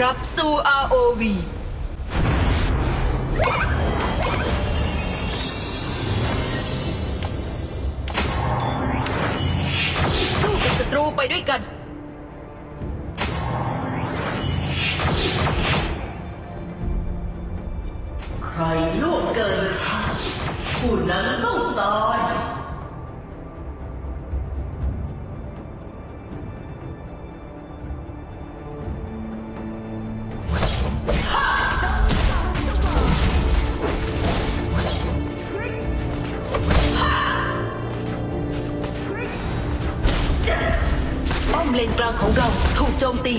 รับสู่ ROV สู้กับศัตรูไปด้วยกัน ป้อมเลนกลางของเราถูกโจมตี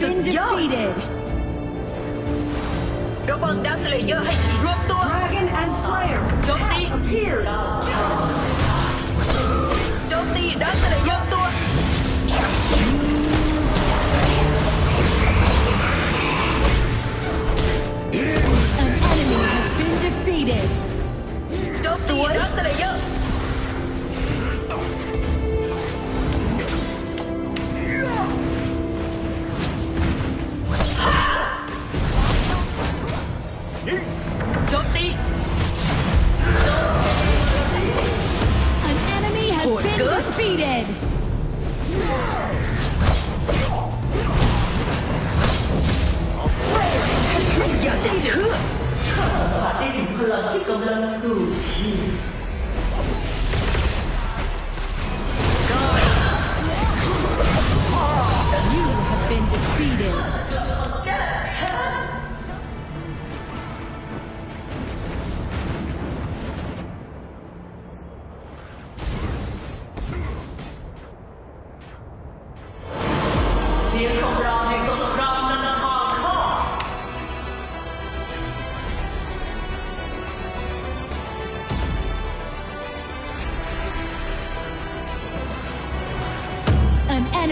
enemy has been Good job. defeated. ระวังดาวสเลเยอร์ให้ทีรวมตัว Dragon and Slayer โจมตี appeared.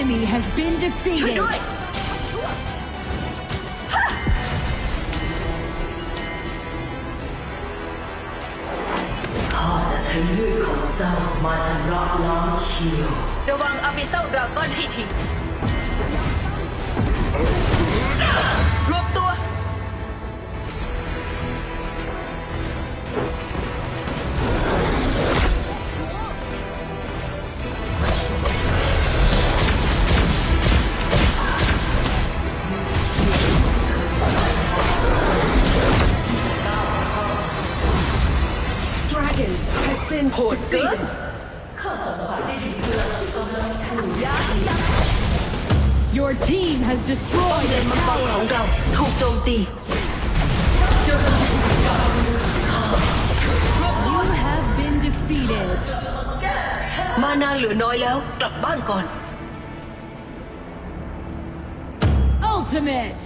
Enemy has been ช่วย defeated. ด้วยข้าจะใช้เลือดของเจ้ามาชำระล้างเขียวระวังอาบิเซลดราก้อนให้ทีรวมตัว งสู่ Your team has destroyed เล a นมังกรของ tower. เราถูกโจมตี รวมตัว You have been defeated. มานาเหลือน้อยแล้ว กลับบ้านก่อน Ultimate.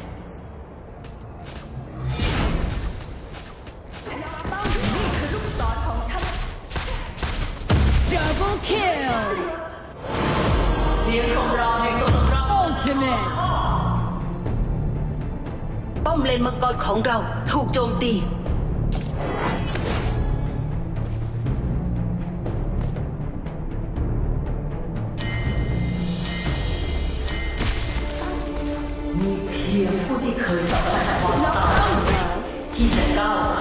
Double kill. เสียงของเราในสงคราม Ultimate. ป้อมเลนมังกรของเราถูกโจมตี มีเพียงผู้ที่เคยสัมผัสความตายที่จะก้าว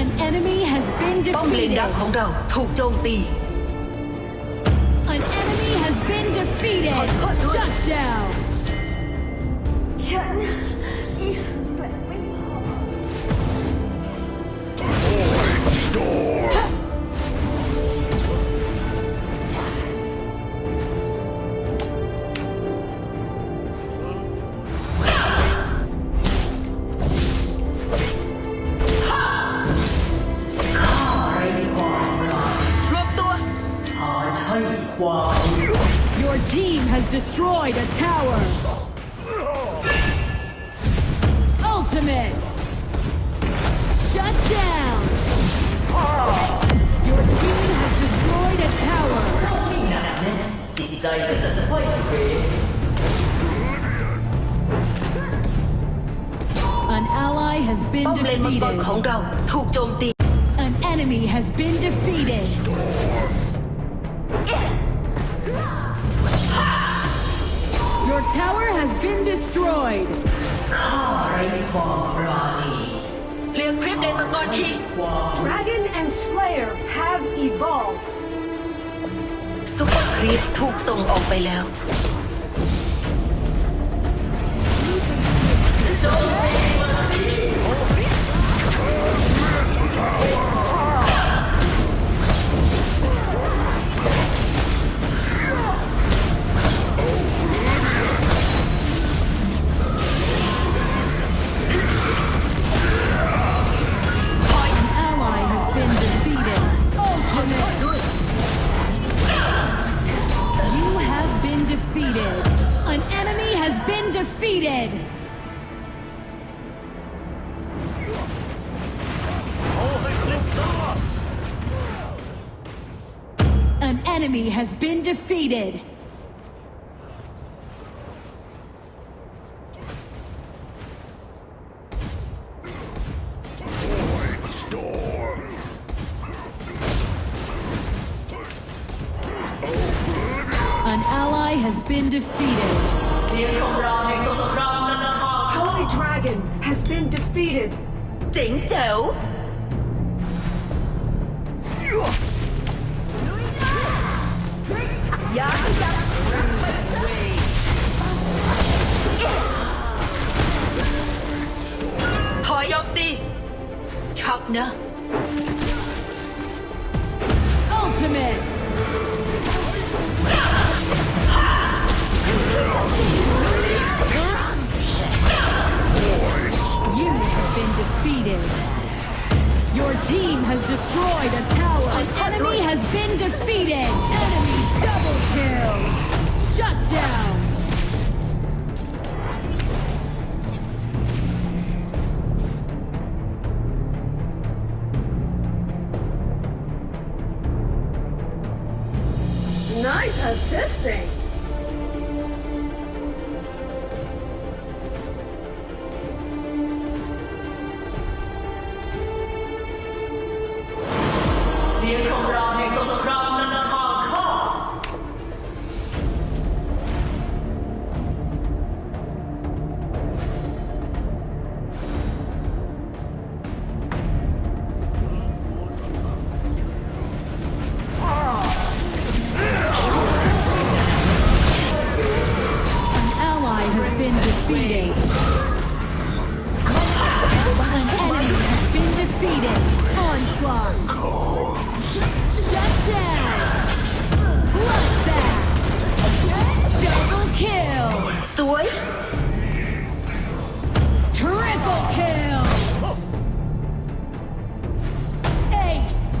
An enemy has been ป้อมเลน defeated. ดังของเราถูกโจมตี An enemy has been defeated. Hot, hot, hot. Shut down. ฉัน team has destroyed a tower. Ultimate. Shut down. Your team has destroyed a tower. An ally has been defeated. An enemy has been defeated. Your tower has been destroyed. ข้าไร้ความปราณี เรียกคลิปเลนมังกรที ความ Dragon and Slayer have evolved. ซุปเปอร์ครีปถูกส่งออกไปแล้ว An defeated! An ally has been defeated. Holy Dragon has been defeated. Ding Do. Bring Họ chọc Ultimate. You have been defeated. Your team has destroyed a tower. An enemy has been defeated. Enemy double kill. Shut down. Nice assisting. onslaught. Shut down. Double kill. Soy. Triple kill. Aced.